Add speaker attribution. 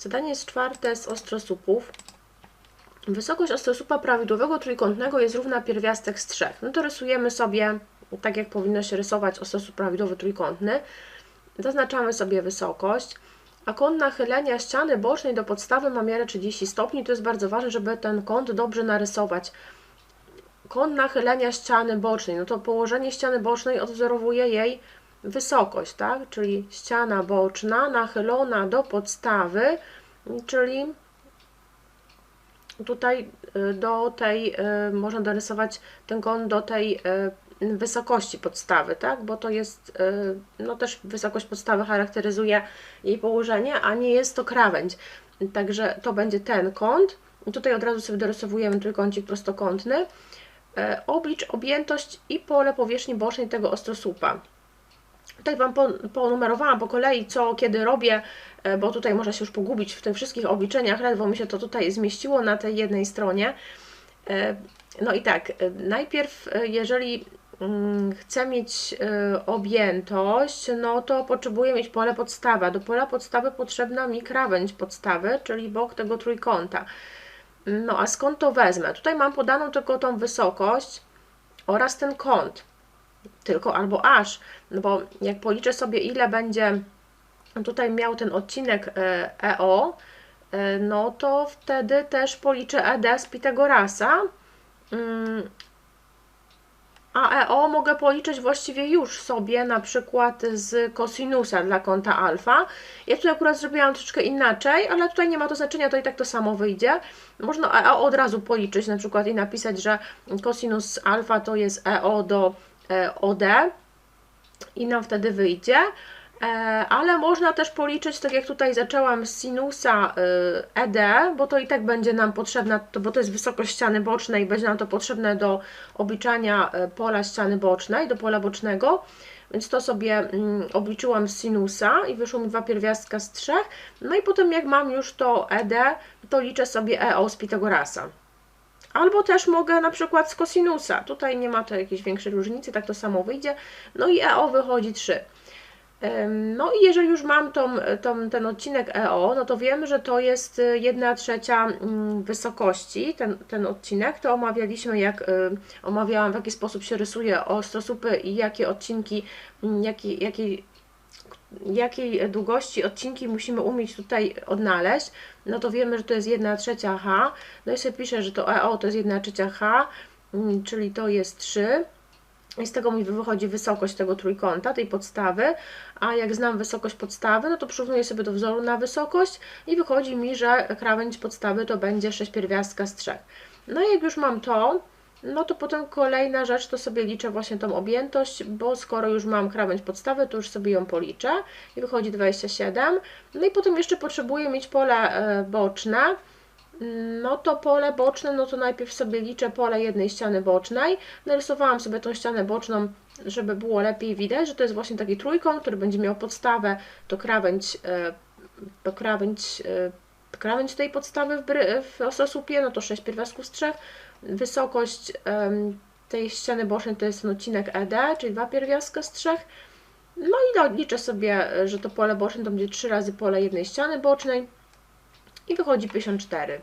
Speaker 1: Zadanie jest czwarte z ostrosupów. Wysokość ostrosupa prawidłowego trójkątnego jest równa pierwiastek z trzech. No to rysujemy sobie, tak jak powinno się rysować ostrosłup prawidłowy trójkątny. Zaznaczamy sobie wysokość, a kąt nachylenia ściany bocznej do podstawy ma miarę 30 stopni. To jest bardzo ważne, żeby ten kąt dobrze narysować. Kąt nachylenia ściany bocznej, no to położenie ściany bocznej odwzorowuje jej wysokość, tak? Czyli ściana boczna nachylona do podstawy, czyli tutaj y, do tej, y, można dorysować ten kąt do tej y, wysokości podstawy, tak? Bo to jest, no też wysokość podstawy charakteryzuje jej położenie, a nie jest to krawędź. Także to będzie ten kąt. Tutaj od razu sobie dorysowujemy trójkącik prostokątny. Oblicz objętość i pole powierzchni bocznej tego ostrosłupa. Tutaj Wam ponumerowałam po kolei, co kiedy robię, e, bo tutaj można się już pogubić w tych wszystkich obliczeniach, ledwo mi się to tutaj zmieściło na tej jednej stronie. E, no i tak, e, najpierw jeżeli mm, chcę mieć objętość, no to potrzebuję mieć pole podstawa. Do pola podstawy potrzebna mi krawędź podstawy, czyli bok tego trójkąta. No a skąd to wezmę? Tutaj mam podaną tylko tą wysokość oraz ten kąt tylko albo aż, no bo jak policzę sobie ile będzie tutaj miał ten odcinek EO, e, no to wtedy też policzę ED z Pitagorasa, mm, a EO mogę policzyć właściwie już sobie na przykład z kosinusa dla kąta alfa. Ja tutaj akurat zrobiłam troszeczkę inaczej, ale tutaj nie ma to znaczenia, to i tak to samo wyjdzie. Można EO od razu policzyć na przykład i napisać, że kosinus alfa to jest EO do E, OD i nam wtedy wyjdzie. E, ale można też policzyć, tak jak tutaj zaczęłam, sinusa ED, bo to i tak będzie nam potrzebna, bo to jest wysokość ściany bocznej, będzie nam to potrzebne do obliczania e, pola ściany bocznej, do pola bocznego. Więc to sobie mm, obliczyłam z sinusa i wyszło mi dwa pierwiastka z trzech. No i potem jak mam już to ED, to liczę sobie EO z Pitagorasa. Albo też mogę na przykład z kosinusa. Tutaj nie ma to jakiejś większej różnicy, tak to samo wyjdzie. No i EO wychodzi 3. No i jeżeli już mam tą, tą, ten odcinek EO, no to wiemy, że to jest 1 trzecia mm, wysokości, ten, ten odcinek. To omawialiśmy, jak y, omawiałam, w jaki sposób się rysuje ostrosupy i jakie odcinki, mm, jaki, jakiej długości odcinki musimy umieć tutaj odnaleźć, no to wiemy, że to jest 1 trzecia H. No i sobie piszę, że to EO to jest 1 trzecia H, mm, czyli to jest 3. I z tego mi wychodzi wysokość tego trójkąta, tej podstawy, a jak znam wysokość podstawy, no to przyrównuję sobie do wzoru na wysokość i wychodzi mi, że krawędź podstawy to będzie 6 pierwiastka z 3. No i jak już mam to, no to potem kolejna rzecz to sobie liczę właśnie tą objętość, bo skoro już mam krawędź podstawy, to już sobie ją policzę i wychodzi 27. No i potem jeszcze potrzebuję mieć pole e, boczne. No to pole boczne, no to najpierw sobie liczę pole jednej ściany bocznej. Narysowałam sobie tą ścianę boczną, żeby było lepiej widać, że to jest właśnie taki trójkąt, który będzie miał podstawę, to krawędź, e, to krawędź, e, krawędź tej podstawy w, w ososupie, no to 6 pierwiastków z 3 Wysokość tej ściany bocznej to jest odcinek ED, czyli dwa pierwiastka z trzech. No i liczę sobie, że to pole boczne to będzie 3 razy pole jednej ściany bocznej i wychodzi 54.